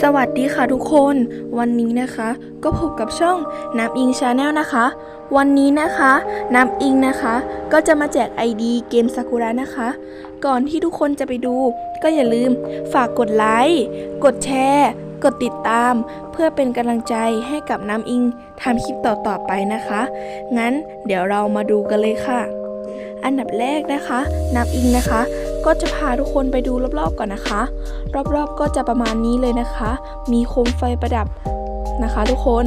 สวัสดีค่ะทุกคน วันนี้นะคะ ก็พบกับช่องน้ำอิงชาแนลนะคะ วันนี้นะคะน้ำอิงนะคะ ก็จะมาแจก ID เกมซากุระนะคะ ก่อนที่ทุกคนจะไปดู ก็อย่าลืมฝากกดไลค์กดแชร์ กดติดตาม เพื่อเป็นกำลังใจให้กับน้ำอิงทำคลิปต่อๆไปนะคะ งั้นเดี๋ยวเรามาดูกันเลยค่ะ อันดับแรกนะคะน้ำอิงนะคะ ก็จะพาทุกคนไปดูรอบๆก่อนนะคะ รอบๆก็จะประมาณนี้เลยนะคะ มีโคมไฟประดับนะคะ ทุกคน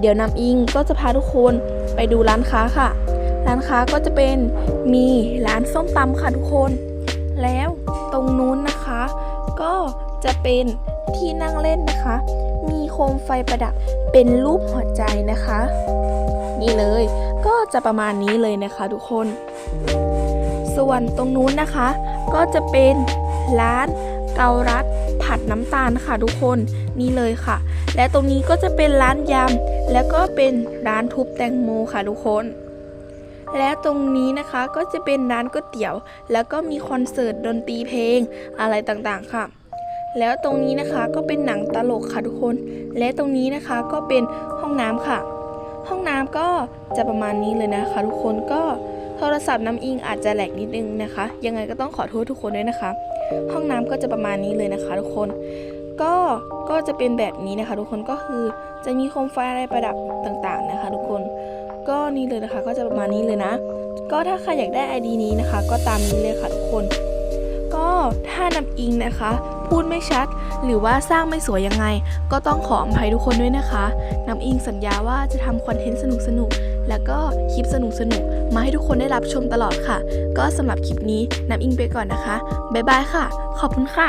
เดี๋ยวน้ำอิงก็จะพาทุกคนไปดูร้านค้าค่ะ ร้านค้าก็จะเป็นมีร้านส้มตำค่ะทุกคน แล้วตรงนู้นนะคะ ก็จะเป็นที่นั่งเล่นนะคะ มีโคมไฟประดับเป็นรูปหัวใจนะคะ นี่เลยก็จะประมาณนี้เลยนะคะทุกคน ส่วนตรงนู้นนะคะ ก็จะเป็นร้านเกาลัดผัดน้ำตาลค่ะทุกคนนี่เลยค่ะ และตรงนี้ก็จะเป็นร้านยำแล้วก็เป็นร้านทุบแตงโมค่ะทุกคน และตรงนี้นะคะก็จะเป็นร้านก๋วยเตี๋ยว แล้วก็มีคอนเสิร์ตดนตรีเพลงอะไรต่างๆค่ะ แล้วตรงนี้นะคะก็เป็นหนังตลกค่ะทุกคน และตรงนี้นะคะก็เป็นห้องน้ำค่ะ ห้องน้ำก็จะประมาณนี้เลยนะคะ ทุกคนก็ โทรศัพท์น้ำอิงอาจจะแหลกนิดนึงนะคะ ยังไงก็ต้องขอโทษทุกคนด้วยนะคะ ห้องน้ำก็จะประมาณนี้เลยนะคะ ทุกคนก็ก็จะเป็นแบบนี้นะคะ ทุกคนก็คือจะมีโคมไฟอะไรประดับต่างๆนะคะ ทุกคนก็นี่เลยนะคะก็จะประมาณนี้เลยนะ ก็ถ้าใครอยากได้ ID นี้นะคะ ก็ตามนี้เลยค่ะทุกคน ก็ถ้านำอิงนะคะ พูดไม่ชัดหรือว่าสร้างไม่สวยยังไง ก็ต้องขออภัยทุกคนด้วยนะคะน้ำอิงสัญญาว่าจะทำคอนเทนต์สนุกๆ แล้วก็คลิปสนุกๆมาให้ทุกคนได้รับชมตลอดค่ะ ก็สำหรับคลิปนี้น้ำอิงไปก่อนนะคะ บ๊ายบายค่ะ ขอบคุณค่ะ